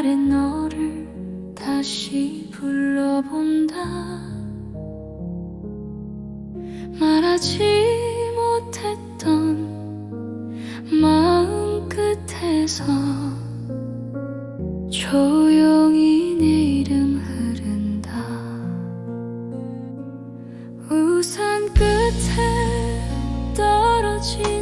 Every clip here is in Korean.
날의 너를 다시 불러본다. 말하지 못했던 마음 끝에서 조용히 내 이름 흐른다. 우산 끝에 떨어진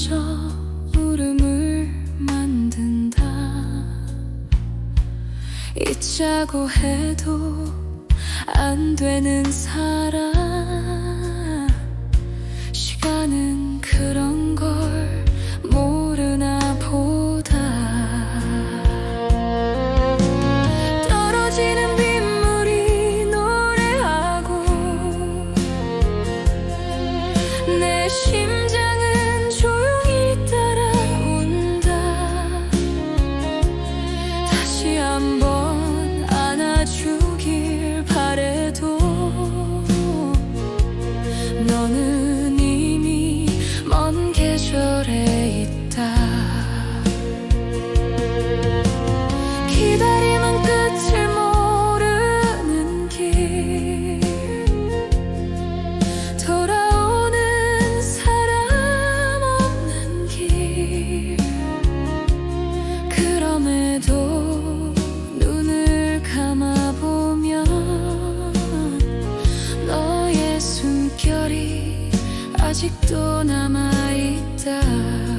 먼저 울음을 만든다. 잊자고 해도 안 되는 사람 다시 한번 안아주길 바래도 너는 이미 먼 계절에 아직도 남아있다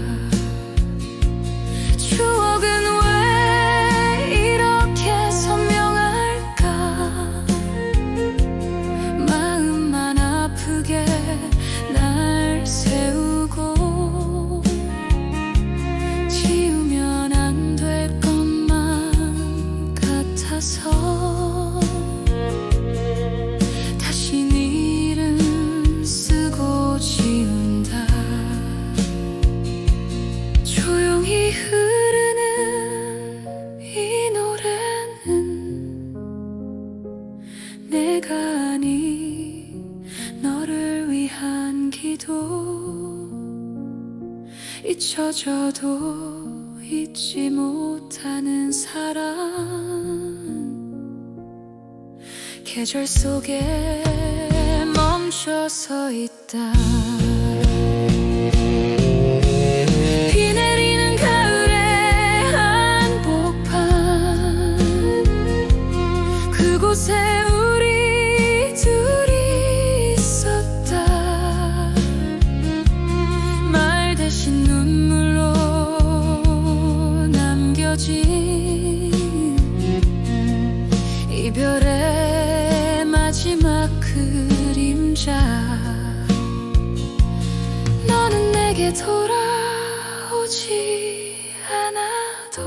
기도 잊혀져도 잊지 못하는 사람 계절 속에 멈춰서 있다 내게 돌아오지 않아도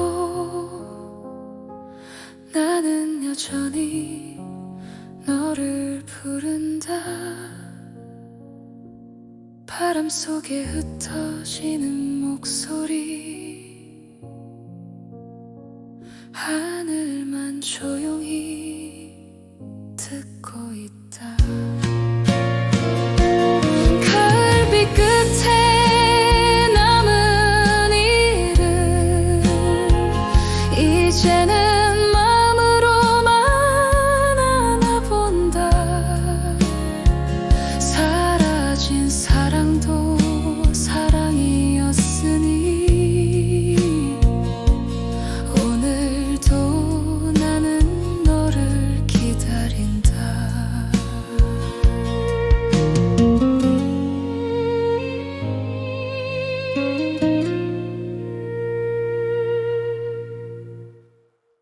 나는 여전히 너를 부른다. 바람 속에 흩어지는 목소리 하늘만 조용히 듣고 있다.